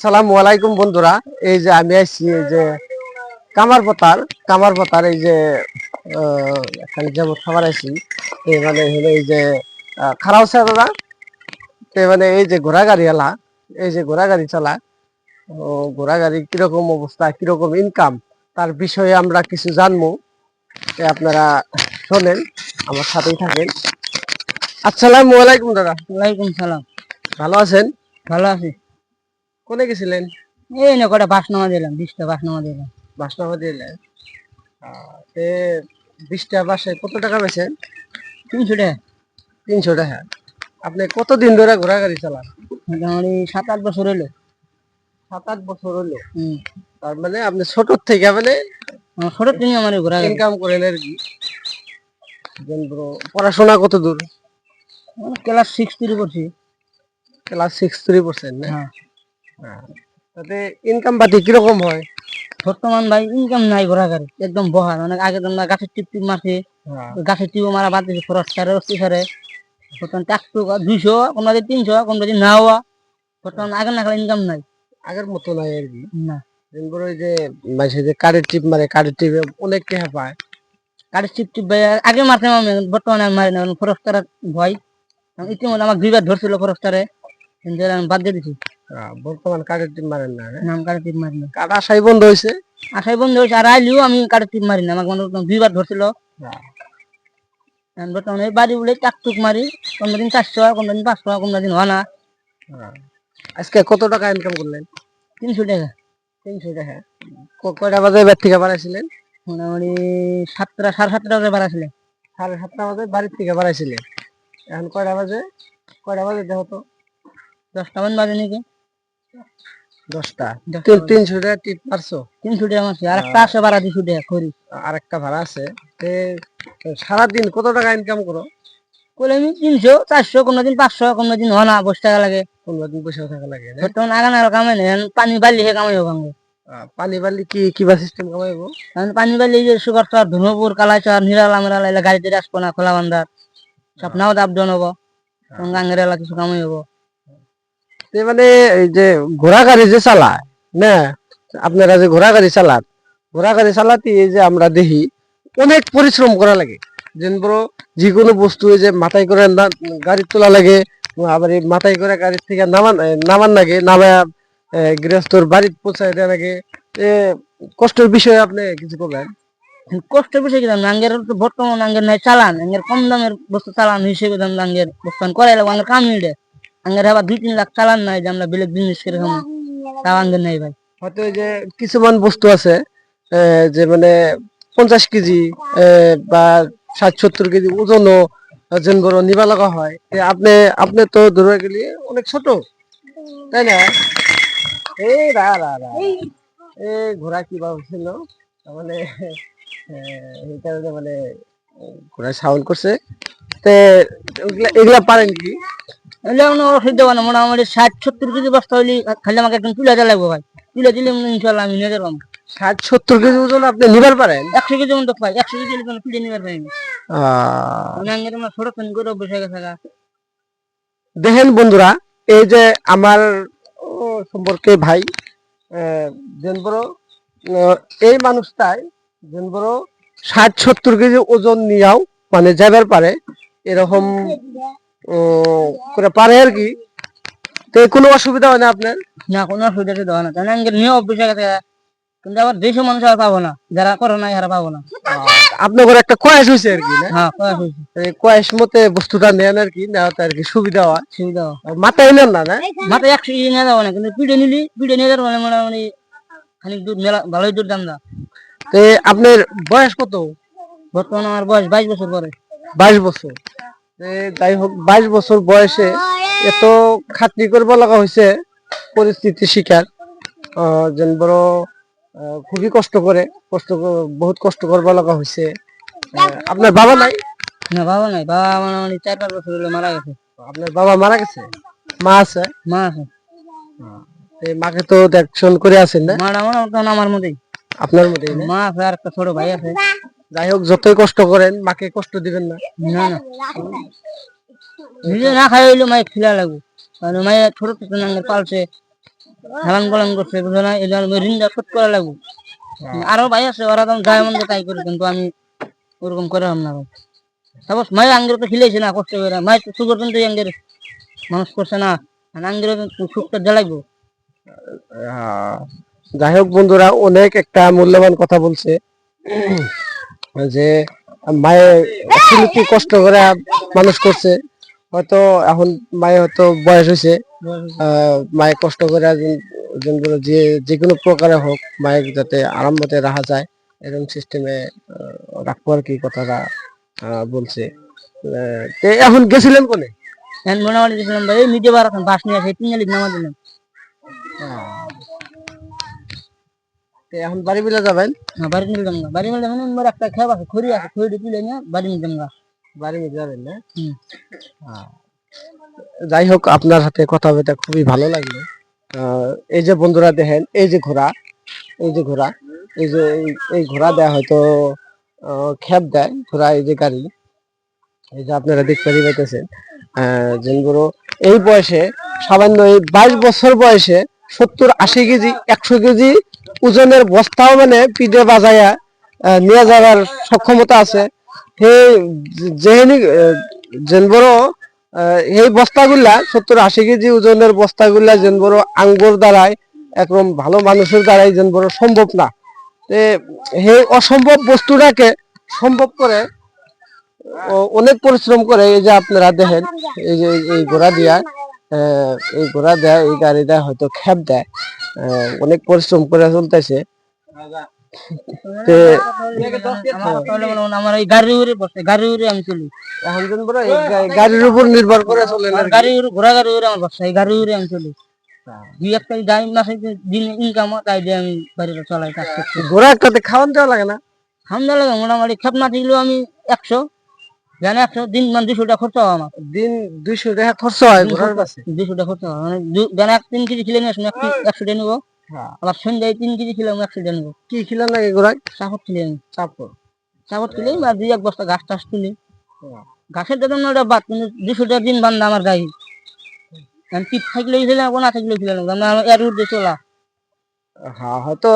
আসসালামু আলাইকুম বন্ধুরা। এই যে আমি আসছি এই যে কামার পাতার কামার পাতার এই যে এখানে যে খাবার এই মানে হলো এই যে খারাপ দাদা। তো মানে এই যে ঘোড়া গাড়ি এলা এই যে ঘোড়া গাড়ি চালা ও ঘোড়া গাড়ি কীরকম অবস্থা কীরকম ইনকাম তার বিষয়ে আমরা কিছু জানব। আপনারা শোনেন আমার সাথেই থাকেন। আসসালামু আলাইকুম দাদা। ওয়ালাইকুম সালাম। ভালো আছেন? ভালো আছি। কোনে গেছিলেন? এই না কটা বাস নামা দিলাম বিশটা বাস নামা দিলাম বাসনাবাদী এলেন তে বিশটা বাসে কত টাকা পেয়েছেন তিনশো টাকা। তিনশো টাকা। আপনি কতদিন ধরে গাড়ি চালান? মোটামুটি সাত আট বছর হলো। সাত আট বছর হলো। তার মানে আপনি ছোট থেকে মানে ছোট তিনি আমার ঘোরা ইনকাম করেন আর কি। পড়াশোনা কত দূর? ক্লাস সিক্স থ্রি করছি ক্লাস সিক্স থ্রি পার্সেন্ট না? হ্যাঁ। তাতে ইনকাম পাতি কীরকম হয়? বর্তমান ভাই ইনকাম নাই ঘোরা গাড়ি একদম বহা মানে আগে তো আমরা গাছের টিপ টিপ মারছি ওই গাছের টিপও মারা বাদ দিয়েছি খরচ সারে অস্তি সারে বর্তমান চারশো দুইশো দিন তিনশো দিন না হওয়া বর্তমান আগে না খেলা ইনকাম নাই। আগের মতো নাই আর কি। না। যেন ওই যে মাঝে যে কারের টিপ মারে কারের টিপে অনেক টাকা পায়। গাড়ির টিপ টিপ ভাই আগে মারতাম আমি বর্তমানে মারি না খরচ তারা ভয়। ইতিমধ্যে আমার দুইবার ধরছিল খরচ আমি বাদ দিয়ে দিছি। বর্তমান কারের টিপ মারেন না হ্যাঁ? নাম কারে টিপ মারি না? কাঠ আসাই বন্ধ হয়েছে? আশাই বন্ধু হয়েছে আর আইলিও আমি কারে টিপ মারি না আমাকে দুইবার ধরছিল। এখন বর্তমানে এই বাড়ি বলে টাক টুক মারি কোনটা দিন চারশো কোনটা দিন পাঁচশো কোনটা দিন হয় না। হ্যাঁ। আজকে কত টাকা ইনকাম করলেন? তিনশো টাকা। তিনশো টাকা। কয়টা বাজে বের থেকে বাড়াইছিলেন? মোটামুটি সাতটা সাড়ে সাতটা করে বাড়াছিলেন সাড়ে সাতটা বাজে বাড়ির থেকে বাড়াইছিলেন। এখন কয়টা বাজে? কয়টা বাজে দেখো তো? দশটা মান বাজে নাকি? দশটা। তিনশো টাকা টিপ পারছ তিনশো টাকা মারছি। আর একটা আসে বাড়া দুশো টাকা করি আর একটা ভাড়া আছে। সারাদিন কত টাকা ইনকাম করো? আমি তিনশো চারশো কোনো দিন পাঁচশো কোনো দিন বসে টাকা লাগে। পনেরো দিন থাকা লাগে? বর্তমানে আগে না কামাই নেই পানি বাড়লি হে কামাই হোক পানি বালি কি কিবা সিস্টেম কামাইবো? পানি বাড়লি যে সুগার চর ধুনুপুর কালাচর নিরালা মেরালা এলা গাড়িতে আসব না খোলা বান্ধার সব নাও দাব জন হব গাঙ্গের এলা কিছু কামাই হব মানে এই যে ঘোড়া গাড়ি যে চালায় না? আপনারা যে ঘোড়া গাড়ি চালান ঘোড়া গাড়ি চালাতে এই যে আমরা দেখি অনেক পরিশ্রম করা লাগে। যে কোনো বস্তু এই যে মাথায় করে গাড়ি তোলা লাগে আবার এই মাথায় করে গাড়ি থেকে নামান নামান লাগে নামায় এ, গৃহস্থর বাড়ি পৌঁছায় দেওয়া লাগে। কষ্টের বিষয়ে আপনি কিছু করবেন কষ্ট বেশি কি দাম আঙ্গের তো বর্তমান আঙ্গের নাই চালান। আঙ্গের কম দামের বস্তু চালান হিসেবে দাম আঙ্গের বর্তমান করে লাগবে আঙ্গের কাম মিলে আঙ্গের আবার দুই, তিন লাখ চালান নাই যে আমরা বিলেক তাও আঙ্গের নাই ভাই। হয়তো যে কিছুমান বস্তু আছে যে মানে পঞ্চাশ কেজি বা ষাট, সত্তর কেজি ওজনও যেন বড় নিবা লাগা হয়। আপনি আপনি তো ধরে গেলে অনেক ছোট, তাই না? এই রা রা রা। এই ঘোড়া কি ভাবছিল মানে এই কারণে মানে ঘোড়া সাউন্ড করছে। তে এগুলা পারেন কি? মোটামুটি ষাট সত্তর কেজি বস্তা হইলে খালি আমাকে একদম তুলে দেওয়া লাগবে ভাই। তুলে দিলে ইনশাল্লাহ আমি নিয়ে যাব। ষাট সত্তর কেজি ওজন আপনি নিবার পারেন? একশো কেজি মতো পাই একশো কেজি হলে তুলে নিবার পাই আমি আহ। আমি আঙ্গের আমার ছোট ফোন করে বসে গেছে দেখেন বন্ধুরা এই যে আমার সম্পর্কে ভাই আহ, যেন বড় এই মানুষটাই যেন বড় ষাট সত্তর কেজি ওজন নিয়াও মানে যাবার পারে এরকম করে পারে আর কি? তো কোনো অসুবিধা হয় না আপনার? না কোনো অসুবিধা তো দেওয়া না। তাহলে নিয়ে বসে গেছে। কিন্তু আবার দেশের মানুষ আর পাবো না। যারা করে না এরা পাবো না। আপনার ঘরে একটা কয়েস হয়েছে আর কি হ্যাঁ কয়া হয়েছে। কয়েস মতে বস্তুটা নেন আর কি নেওয়াতে আর কি সুবিধা হয়। সুবিধা হয়। মাথায় নেন না না? মাথায় একশো কেজি নিয়ে যাব না কিন্তু পিঠে নিলি পিঠে নিয়ে যাব মানে মোটামুটি খানিক দূর মেলা ভালোই দূর দাম দা তো আপনার বয়স কত? বর্তমানে আমার বয়স বাইশ বছর পরে। বাইশ বছর। যাই হোক বাইশ বছর বয়সে এত খাটনি করব লাগা হয়েছে পরিস্থিতি শিকার। যেন বড় খুবই কষ্ট করে কষ্ট বহুত কষ্ট করব লাগা হয়েছে আপনার বাবা নাই? না বাবা নাই। বাবা মোটামুটি চার পাঁচ বছর হলো মারা গেছে। আপনার বাবা মারা গেছে? মা আছে? মা আছে। মাকে তো দেখশন করে আছেন না? মোটামুটি আমার মতোই। আপনার মধ্যেই মা আছে আর একটা ছোট ভাই আছে। যাই হোক যতই কষ্ট করেন মাকে কষ্ট দিবেন না। না না নিজে না খাই হইলে মায়ের খিলা লাগু কারণ মায়ের ছোট ছোট নাঙ্গের পালছে হেলান পালন করছে বুঝো না? এটা ঋণটা শোধ করা লাগু আরও ভাই আছে ওরা তো ডায়মন্ড তাই করে কিন্তু আমি ওরকম করে না ভাই সাপোজ মায়ের আঙ্গের তো খিলেছে না কষ্ট করে। মায়ের তো সুগর কিন্তু আঙ্গের মানুষ করছে না। আঙ্গের সুখটা জ্বালাইবো আহ, যাই হোক বন্ধুরা অনেক একটা মূল্যবান কথা বলছে। যে মায়ের actually কি কষ্ট করে মানুষ করছে। হয়তো এখন মায়ের হয়তো বয়স হয়েছে। মায়ে কষ্ট করে যে যে কোনো প্রকারে হোক মায়ের যাতে আরাম মতে রাখা যায় এরকম সিস্টেমে রাখব আর কি কথাটা বলছে। এখন গেছিলেন কোনে? এখন মোটামুটি গেছিলাম ভাই নিজে বার এখন বাস নিয়ে আসে তিন জালি নামা দিলাম এখন বাড়ি বিলে যাবেন? না বাড়ি নিয়ে যাম বাড়ি নিয়ে যাবেন আমার একটা খেয়ে আছে খড়ি আছে খড়ি তুলে নিয়ে বাড়ি যাম বাড়ি বিলে যাবেন না। যাই হোক আপনার সাথে কথা বলতে খুবই ভালো লাগল। এই যে বন্ধুরা দেখেন এই যে ঘোড়া এই যে ঘোড়া এই যে এই- ঘোড়া দেয় হয়তো খেপ দেয় ঘোড়া এই যে গাড়ি এই যে আপনারা দেখতে পাইতেছেন যেগুলো এই বয়সে সামান্য এই বাইশ বছর বয়সে সত্তর আশি কেজি একশো কেজি ওজনের বস্তাও মানে পিঠে বাজাইয়া নিয়ে যাওয়ার সক্ষমতা আছে। সেই যেহেনি যেন বড় আহ, এই বস্তাগুলা সত্তর আশি কেজি ওজনের বস্তাগুলা যেন বড় আঙ্গুর দ্বারাই একদম ভালো মানুষের দ্বারাই যেন বড় সম্ভব না। সেই অসম্ভব বস্তুটাকে সম্ভব করে অনেক পরিশ্রম করে এই যে আপনারা দেখেন এই যে এই ঘোড়া দিয়া এই ঘোড়া দেয় এই গাড়ি দেয় হয়তো খেপ দেয়। অনেক পরিশ্রম করে চলতেছে। চলি গাড়ির উপর নির্ভর করে ঘোড়া গাড়ি আমার বসে আমি দুই একটা গাড়ি মাসে দিন ইনকাম তাই দিয়ে আমি বাড়িটা চালাই কাজ করছি ঘোড়া একটাতে খাওয়ান দেওয়া লাগে না হামদা লাগে মোটামুটি খেপ না থাকলেও আমি একশো। জানে একশো দিন মানে দুশো টাকা খরচ হয় আমার। দিন দুইশো টাকা খরচ হয় ঘোড়ার কাছে। দুশো টাকা খরচ হয়। মানে জানে এক তিন কেজি খিলে নিয়ে আসুন একশো একশো টাকা নেব। হ্যাঁ। আবার সন্ধ্যায় তিন কেজি খিলে আমি একশো টাকা নেব। কি খিলান লাগে ঘোড়ায় চাপত খিলে আমি চাপড় চাপত খিলে আর দুই এক বস্তা ঘাস টাস তুলি। হ্যাঁ। ঘাসের দাম ওটা বাদ কিন্তু দুশো টাকা দিন বান্ধা আমার গাড়ি। আমি পিঠ থাকলেও ছিল না থাকলেও ছিল না আমার এর উঠে চলা। হ্যাঁ হয়তো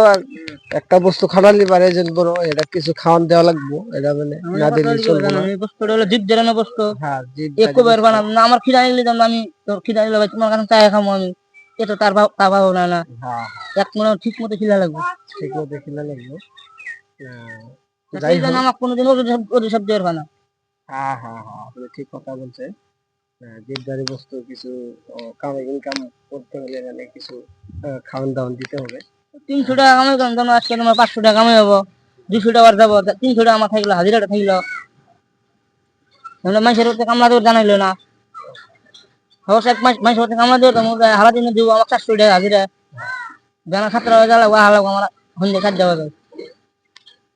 একটা বস্তু খাওয়ালি পারে যে বড় এটা কিছু খাওয়ান দেওয়া লাগবো এটা মানে না দিলে চলবে না। আমি বস্তুটা হলো জিপ জেরানো বস্তু। হ্যাঁ জিভ একো বের বানাবো না আমার খিদা নিলে দাম আমি তোর খিদা নিলে ভাই তোমার কাছে চাই খামো আমি। এ তো তার ভাব- তা ভাবো না না। হ্যাঁ এক মনে ঠিক মতো খিদা লাগবে। ঠিক মতো খিলা লাগবে। হ্যাঁ। যাই হোক। আমার কোনোদিন ওদের সব দেওয়ার না হ্যাঁ হ্যাঁ হ্যাঁ ঠিক কথা বলছেন। জিদ্দারি বস্তু কিছু কাম ইনকাম করতে হলে মানে কিছু খাওয়ান দাওয়ান দিতে হবে। তিনশো টাকা কামাই করলাম তখন আজকে তোমার পাঁচশো টাকা কামাই হব দুশো টাকা যাব তিনশো টাকা আমার থাকল হাজিরাটা থাকল। মানুষের হতে কামলা দেওয়ার জানাইলো না। অবশ্য এক মাস মানুষের হতে কামলা দেওয়ার তখন হারা দিনে দিব আমার চারশো টাকা হাজিরা জানা সাতটা বাজে জ্বালাবো হালাবো আমার সন্ধ্যে কাজ যাওয়া যায়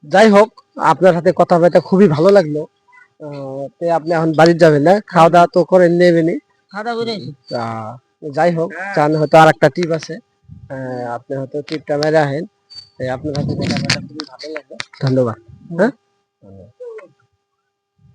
যাই হোক আপনার সাথে কথা বলতে খুবই ভালো লাগল। তে আপনি এখন বাড়ি যাবেন না? খাওয়া দাওয়া তো করে নেবেনি। যাই হোক চান হয়তো আর একটা টিপ আছে। আহ, আপনি হয়তো টিপটা মেরে আহেন। আপনার হাতে দেখা খুবই ভালো লাগবে ধন্যবাদ। হ্যাঁ?